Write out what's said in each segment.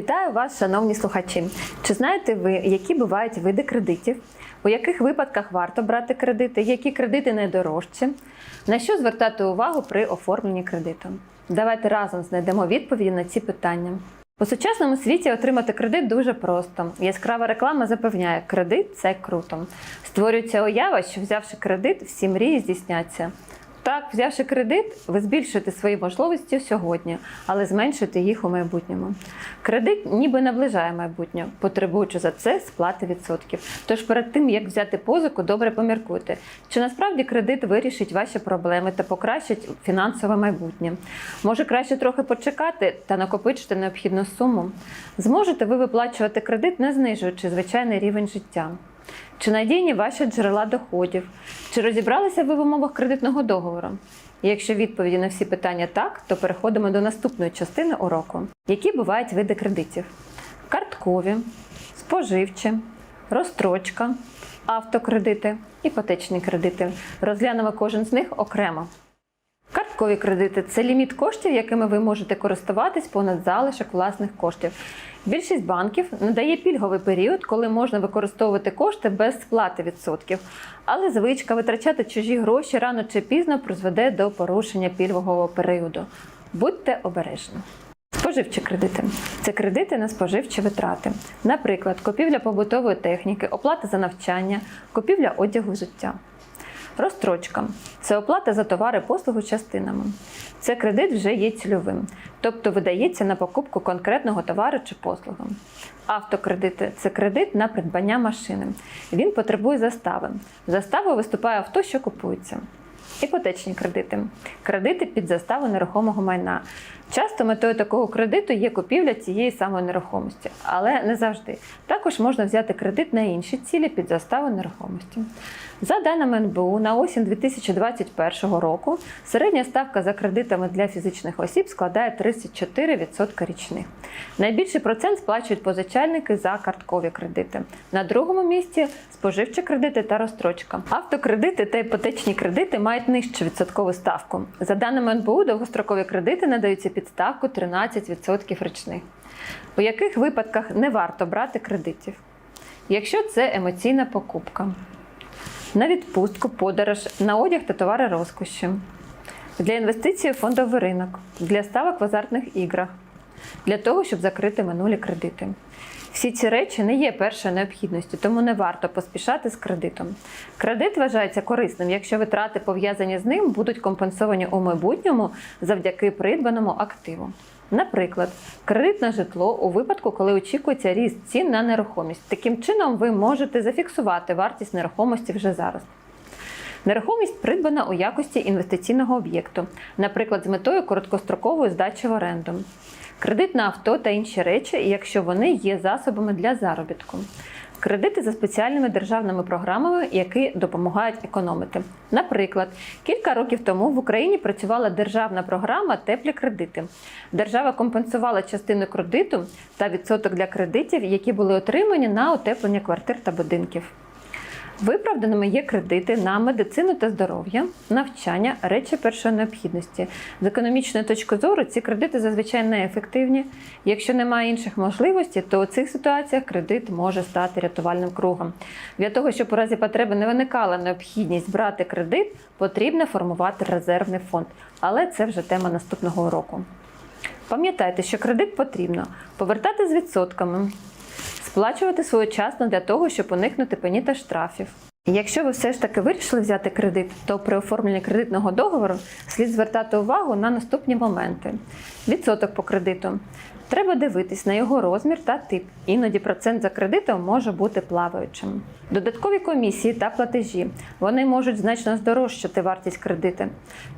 Вітаю вас, шановні слухачі. Чи знаєте ви, які бувають види кредитів? У яких випадках варто брати кредити? Які кредити найдорожчі? На що звертати увагу при оформленні кредиту? Давайте разом знайдемо відповіді на ці питання. У сучасному світі отримати кредит дуже просто. Яскрава реклама запевняє, кредит це круто. Створюється уява, що взявши кредит, всі мрії здійсняться. Так, взявши кредит, ви збільшуєте свої можливості сьогодні, але зменшуєте їх у майбутньому. Кредит ніби наближає майбутнє, потребуючи за це сплати відсотків. Тож перед тим, як взяти позику, добре поміркуйте, чи насправді кредит вирішить ваші проблеми та покращить фінансове майбутнє. Може краще трохи почекати та накопичити необхідну суму. Зможете ви виплачувати кредит, не знижуючи звичайний рівень життя. Чи надійні ваші джерела доходів? Чи розібралися ви в умовах кредитного договору? Якщо відповіді на всі питання так, то переходимо до наступної частини уроку. Які бувають види кредитів? Карткові, споживчі, розстрочка, автокредити, іпотечні кредити. Розглянемо кожен з них окремо. Карткові кредити це ліміт коштів, якими ви можете користуватись понад залишок власних коштів. Більшість банків надає пільговий період, коли можна використовувати кошти без сплати відсотків. Але звичка витрачати чужі гроші рано чи пізно призведе до порушення пільгового періоду. Будьте обережні. Споживчі кредити це кредити на споживчі витрати, наприклад, купівля побутової техніки, оплата за навчання, купівля одягу життя. Розстрочка це оплата за товари послугу частинами. Це кредит вже є цільовим, тобто видається на покупку конкретного товару чи послуги. Автокредити це кредит на придбання машини. Він потребує застави. Заставою виступає авто, що купується. Іпотечні кредити кредити під заставу нерухомого майна. Часто метою такого кредиту є купівля цієї самої нерухомості, але не завжди. Також можна взяти кредит на інші цілі під заставу нерухомості. За даними НБУ, на осінь 2021 року середня ставка за кредитами для фізичних осіб складає 34% річних. Найбільший процент сплачують позичальники за карткові кредити. На другому місці споживчі кредити та розстрочка. Автокредити та іпотечні кредити мають нижчу відсоткову ставку. За даними НБУ, довгострокові кредити надаються під ставку 13% річних. У яких випадках не варто брати кредитів? Якщо це емоційна покупка, на відпустку, подорож, на одяг та товари розкоші, для інвестицій у фондовий ринок, для ставок в азартних іграх, для того, щоб закрити минулі кредити. Всі ці речі не є першою необхідністю, тому не варто поспішати з кредитом. Кредит вважається корисним, якщо витрати пов'язані з ним будуть компенсовані у майбутньому завдяки придбаному активу. Наприклад, кредит на житло у випадку, коли очікується ріст цін на нерухомість. Таким чином, ви можете зафіксувати вартість нерухомості вже зараз. Нерухомість придбана у якості інвестиційного об'єкту, наприклад, з метою короткострокової здачі в оренду. Кредит на авто та інші речі, якщо вони є засобами для заробітку. Кредити за спеціальними державними програмами, які допомагають економити. Наприклад, кілька років тому в Україні працювала державна програма Теплі кредити. Держава компенсувала частину кредиту та відсоток для кредитів, які були отримані на утеплення квартир та будинків. Виправданими є кредити на медицину та здоров'я, навчання, речі першої необхідності. З економічної точки зору ці кредити зазвичай неефективні. Якщо немає інших можливостей, то у цих ситуаціях кредит може стати рятувальним кругом. Для того, щоб у разі потреби не виникала необхідність брати кредит, потрібно формувати резервний фонд. Але це вже тема наступного уроку. Пам'ятайте, що кредит потрібно повертати з відсотками, сплачувати своєчасно для того, щоб уникнути пені та штрафів. Якщо ви все ж таки вирішили взяти кредит, то при оформленні кредитного договору слід звертати увагу на наступні моменти: відсоток по кредиту. Треба дивитись на його розмір та тип. Іноді процент за кредитом може бути плаваючим. Додаткові комісії та платежі вони можуть значно здорожчати вартість кредиту.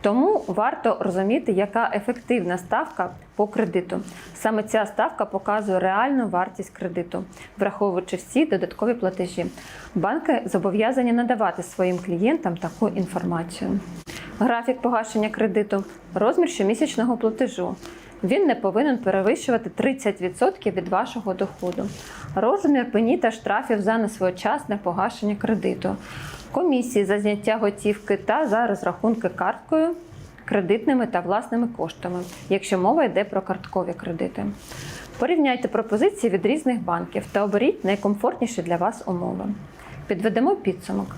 Тому варто розуміти, яка ефективна ставка по кредиту. Саме ця ставка показує реальну вартість кредиту, враховуючи всі додаткові платежі. Банки зобов'язані надавати своїм клієнтам таку інформацію. Графік погашення кредиту, розмір щомісячного платежу. Він не повинен перевищувати 30% від вашого доходу. Розмір пені та штрафів за несвоєчасне погашення кредиту, комісії за зняття готівки та за розрахунки карткою, кредитними та власними коштами, якщо мова йде про карткові кредити. Порівняйте пропозиції від різних банків та оберіть найкомфортніші для вас умови. Підведемо підсумок.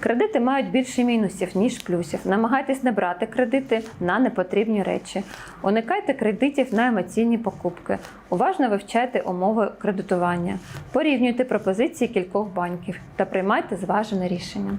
Кредити мають більше мінусів, ніж плюсів. Намагайтесь не брати кредити на непотрібні речі. Уникайте кредитів на емоційні покупки. Уважно вивчайте умови кредитування. Порівнюйте пропозиції кількох банків та приймайте зважене рішення.